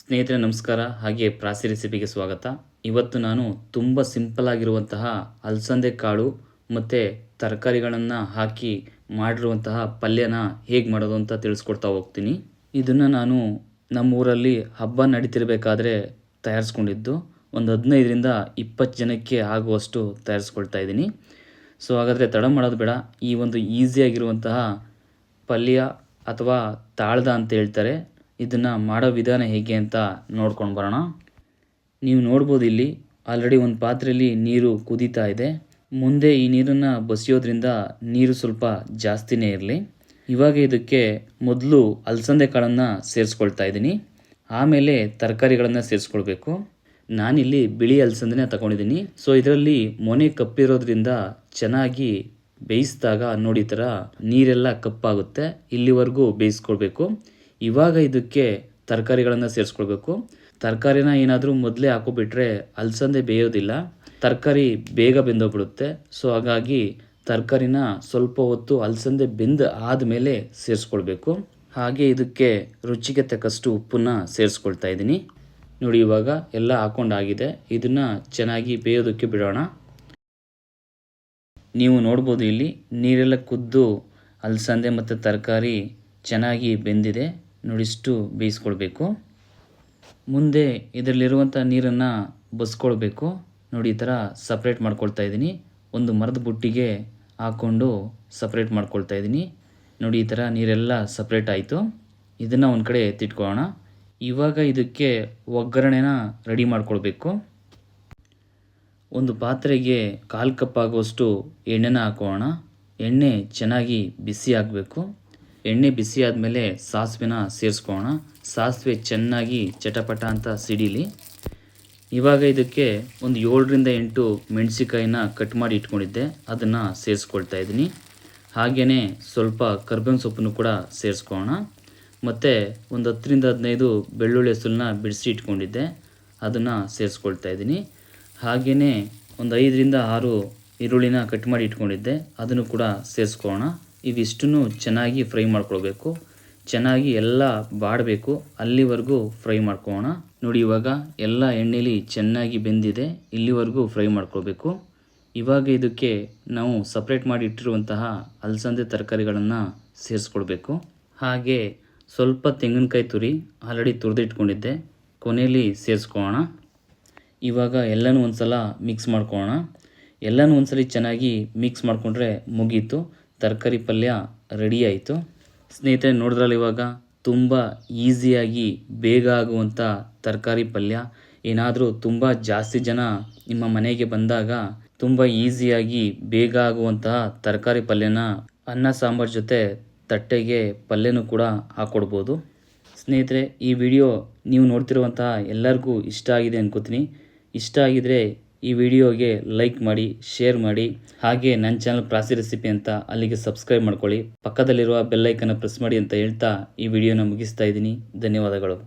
ಸ್ನೇಹಿತರೆ, ನಮಸ್ಕಾರ. ಹಾಗೆ ಪ್ರಾಸಿ ರೆಸಿಪಿಗೆ ಸ್ವಾಗತ. ಇವತ್ತು ನಾನು ತುಂಬ ಸಿಂಪಲ್ ಆಗಿರುವಂತಹ ಅಲಸಂದೆ ಕಾಳು ಮತ್ತು ತರಕಾರಿಗಳನ್ನು ಹಾಕಿ ಮಾಡಿರುವಂತಹ ಪಲ್ಯನ ಹೇಗೆ ಮಾಡೋದು ಅಂತ ತಿಳಿಸ್ಕೊಡ್ತಾ ಹೋಗ್ತೀನಿ. ಇದನ್ನು ನಾನು ನಮ್ಮೂರಲ್ಲಿ ಹಬ್ಬ ನಡೀತಿರಬೇಕಾದ್ರೆ ತಯಾರಿಸ್ಕೊಂಡಿದ್ದು ಒಂದು ಹದಿನೈದರಿಂದ ಇಪ್ಪತ್ತು ಜನಕ್ಕೆ ಆಗುವಷ್ಟು ತಯಾರಿಸ್ಕೊಳ್ತಾ ಇದ್ದೀನಿ. ಸೊ, ಹಾಗಾದರೆ ತಡ ಮಾಡೋದು ಬೇಡ. ಈ ಒಂದು ಈಸಿಯಾಗಿರುವಂತಹ ಪಲ್ಯ ಅಥವಾ ತಾಳ್ದ ಅಂತ ಹೇಳ್ತಾರೆ. ಇದನ್ನು ಮಾಡೋ ವಿಧಾನ ಹೇಗೆ ಅಂತ ನೋಡ್ಕೊಂಡು ಬರೋಣ. ನೀವು ನೋಡ್ಬೋದು ಇಲ್ಲಿ ಆಲ್ರೆಡಿ ಒಂದು ಪಾತ್ರೆಯಲ್ಲಿ ನೀರು ಕುದೀತಾ ಇದೆ. ಮುಂದೆ ಈ ನೀರನ್ನು ಬಸಿಯೋದ್ರಿಂದ ನೀರು ಸ್ವಲ್ಪ ಜಾಸ್ತಿನೇ ಇರಲಿ. ಇವಾಗ ಇದಕ್ಕೆ ಮೊದಲು ಅಲಸಂದೆ ಕಾಳನ್ನು ಸೇರಿಸ್ಕೊಳ್ತಾ ಇದ್ದೀನಿ. ಆಮೇಲೆ ತರಕಾರಿಗಳನ್ನು ಸೇರಿಸ್ಕೊಳ್ಬೇಕು. ನಾನಿಲ್ಲಿ ಬಿಳಿ ಅಲಸಂದೆನೇ ತಗೊಂಡಿದ್ದೀನಿ. ಸೊ ಇದರಲ್ಲಿ ಮೊನೆ ಕಪ್ಪಿರೋದ್ರಿಂದ ಚೆನ್ನಾಗಿ ಬೇಯಿಸಿದಾಗ ನೋಡಿ ಥರ ನೀರೆಲ್ಲ ಕಪ್ಪಾಗುತ್ತೆ. ಇಲ್ಲಿವರೆಗೂ ಬೇಯಿಸ್ಕೊಳ್ಬೇಕು. ಇವಾಗ ಇದಕ್ಕೆ ತರಕಾರಿಗಳನ್ನು ಸೇರಿಸ್ಕೊಳ್ಬೇಕು. ತರಕಾರಿನ ಏನಾದರೂ ಮೊದಲೇ ಹಾಕೋಬಿಟ್ರೆ ಅಲ್ಸಂದೆ ಬೇಯೋದಿಲ್ಲ. ತರಕಾರಿ ಬೇಗ ಬೆಂದೋಗ್ಬಿಡುತ್ತೆ. ಸೊ ಹಾಗಾಗಿ ತರಕಾರಿನ ಸ್ವಲ್ಪ ಹೊತ್ತು ಅಲ್ಸಂದೆ ಬೆಂದ ಆದಮೇಲೆ ಸೇರಿಸ್ಕೊಳ್ಬೇಕು. ಹಾಗೆ ಇದಕ್ಕೆ ರುಚಿಗೆ ತಕ್ಕಷ್ಟು ಉಪ್ಪನ್ನ ಸೇರಿಸ್ಕೊಳ್ತಾ ಇದ್ದೀನಿ. ನೋಡಿ, ಇವಾಗ ಎಲ್ಲ ಹಾಕೊಂಡಾಗಿದೆ. ಇದನ್ನು ಚೆನ್ನಾಗಿ ಬೇಯೋದಕ್ಕೆ ಬಿಡೋಣ. ನೀವು ನೋಡ್ಬೋದು ಇಲ್ಲಿ ನೀರೆಲ್ಲ ಕುದ್ದು ಅಲ್ಸಂದೆ ಮತ್ತು ತರಕಾರಿ ಚೆನ್ನಾಗಿ ಬೆಂದಿದೆ. ನೋಡಿಷ್ಟು ಬೇಯಿಸ್ಕೊಳ್ಬೇಕು. ಮುಂದೆ ಇದರಲ್ಲಿರುವಂಥ ನೀರನ್ನು ಬಸ್ಕೊಳ್ಬೇಕು. ನೋಡಿ ಈ ಥರ ಸಪ್ರೇಟ್ ಮಾಡ್ಕೊಳ್ತಾ ಇದ್ದೀನಿ. ಒಂದು ಮರದ ಬುಟ್ಟಿಗೆ ಹಾಕ್ಕೊಂಡು ಸಪ್ರೇಟ್ ಮಾಡ್ಕೊಳ್ತಾ ಇದ್ದೀನಿ. ನೋಡಿ ಈ ಥರ ನೀರೆಲ್ಲ ಸಪ್ರೇಟ್ ಆಯಿತು. ಇದನ್ನು ಒಂದು ಕಡೆ ಎತ್ತಿಟ್ಕೊಳ್ಳೋಣ. ಇವಾಗ ಇದಕ್ಕೆ ಒಗ್ಗರಣೆನ ರೆಡಿ ಮಾಡ್ಕೊಳ್ಬೇಕು. ಒಂದು ಪಾತ್ರೆಗೆ ಕಾಲು ಕಪ್ ಆಗುವಷ್ಟು ಎಣ್ಣೆನ ಹಾಕೋಣ. ಎಣ್ಣೆ ಚೆನ್ನಾಗಿ ಬಿಸಿ ಆಗಬೇಕು. ಎಣ್ಣೆ ಬಿಸಿ ಆದಮೇಲೆ ಸಾಸಿವೆನ ಸೇರಿಸ್ಕೋಣ ಸಾಸಿವೆ ಚೆನ್ನಾಗಿ ಚಟಪಟ ಅಂತ ಸಿಡಿಲಿ. ಇವಾಗ ಇದಕ್ಕೆ ಒಂದು ಏಳರಿಂದ ಎಂಟು ಮೆಣಸಿಕಾಯಿನ ಕಟ್ ಮಾಡಿ ಇಟ್ಕೊಂಡಿದ್ದೆ. ಅದನ್ನು ಸೇರಿಸ್ಕೊಳ್ತಾ ಇದ್ದೀನಿ. ಹಾಗೆಯೇ ಸ್ವಲ್ಪ ಕರ್ಬೇವಿನ ಸೊಪ್ಪನ್ನು ಕೂಡ ಸೇರಿಸ್ಕೊಳ್ಳೋಣ ಮತ್ತು ಒಂದು ಹತ್ತರಿಂದ ಹದಿನೈದು ಬೆಳ್ಳುಳ್ಳಿ ಹೆಸರನ್ನ ಬಿಡಿಸಿ ಇಟ್ಕೊಂಡಿದ್ದೆ. ಅದನ್ನು ಸೇರಿಸ್ಕೊಳ್ತಾ ಇದ್ದೀನಿ. ಹಾಗೆಯೇ ಒಂದು ಐದರಿಂದ ಆರು ಈರುಳ್ಳಿನ ಕಟ್ ಮಾಡಿ ಇಟ್ಕೊಂಡಿದ್ದೆ. ಅದನ್ನು ಕೂಡ ಸೇರಿಸ್ಕೊಳ್ಳೋಣ ಇವಿಷ್ಟನ್ನು ಚೆನ್ನಾಗಿ ಫ್ರೈ ಮಾಡ್ಕೊಳ್ಬೇಕು. ಚೆನ್ನಾಗಿ ಎಲ್ಲ ಬಾಡಬೇಕು. ಅಲ್ಲಿವರೆಗೂ ಫ್ರೈ ಮಾಡ್ಕೋಣ ನೋಡಿ, ಇವಾಗ ಎಲ್ಲ ಎಣ್ಣೆಲಿ ಚೆನ್ನಾಗಿ ಬೆಂದಿದೆ. ಇಲ್ಲಿವರೆಗೂ ಫ್ರೈ ಮಾಡ್ಕೊಳ್ಬೇಕು. ಇವಾಗ ಇದಕ್ಕೆ ನಾವು ಸಪ್ರೇಟ್ ಮಾಡಿ ಇಟ್ಟಿರುವಂತಹ ಅಲಸಂದೆ ತರಕಾರಿಗಳನ್ನು ಸೇರಿಸ್ಕೊಳ್ಬೇಕು. ಹಾಗೆ ಸ್ವಲ್ಪ ತೆಂಗಿನಕಾಯಿ ತುರಿ ಆಲ್ರೆಡಿ ತುರಿದಿಟ್ಕೊಂಡಿದ್ದೆ. ಕೊನೆಯಲ್ಲಿ ಸೇರಿಸ್ಕೊಳ್ಳೋಣ ಇವಾಗ ಎಲ್ಲನೂ ಒಂದು ಸಲ ಮಿಕ್ಸ್ ಮಾಡ್ಕೊಳ್ಳೋಣ ಎಲ್ಲನೂ ಒಂದ್ಸಲಿ ಚೆನ್ನಾಗಿ ಮಿಕ್ಸ್ ಮಾಡಿಕೊಂಡ್ರೆ ಮುಗೀತು. ತರಕಾರಿ ಪಲ್ಯ ರೆಡಿ ಆಯಿತು. ಸ್ನೇಹಿತರೆ, ನೋಡಿದ್ರಲ್ಲ ಇವಾಗ? ತುಂಬ ಈಸಿಯಾಗಿ ಬೇಗ ಆಗುವಂಥ ತರಕಾರಿ ಪಲ್ಯ. ಏನಾದರೂ ತುಂಬ ಜಾಸ್ತಿ ಜನ ನಿಮ್ಮ ಮನೆಗೆ ಬಂದಾಗ ತುಂಬ ಈಸಿಯಾಗಿ ಬೇಗ ಆಗುವಂತಹ ತರಕಾರಿ ಪಲ್ಯನ ಅನ್ನ, ಸಾಂಬಾರು ಜೊತೆ ತಟ್ಟೆಗೆ ಪಲ್ಯನೂ ಕೂಡ ಹಾಕ್ಕೊಡ್ಬೋದು ಸ್ನೇಹಿತರೆ, ಈ ವಿಡಿಯೋ ನೀವು ನೋಡ್ತಿರುವಂತಹ ಎಲ್ಲರಿಗೂ ಇಷ್ಟ ಆಗಿದೆ ಅನ್ಕೋತೀನಿ. ಇಷ್ಟ ಆಗಿದರೆ ಈ ವಿಡಿಯೋಗೆ ಲೈಕ್ ಮಾಡಿ, ಶೇರ್ ಮಾಡಿ, ಹಾಗೆ ನನ್ನ ಚಾನಲ್ ಪ್ರಾಸಿ ರೆಸಿಪಿ ಅಂತ ಅಲ್ಲಿಗೆ ಸಬ್ಸ್ಕ್ರೈಬ್ ಮಾಡ್ಕೊಳ್ಳಿ. ಪಕ್ಕದಲ್ಲಿರುವ ಬೆಲ್ಲೈಕನ್ನು ಪ್ರೆಸ್ ಮಾಡಿ ಅಂತ ಹೇಳ್ತಾ ಈ ವಿಡಿಯೋನ ಮುಗಿಸ್ತಾ ಇದ್ದೀನಿ. ಧನ್ಯವಾದಗಳು.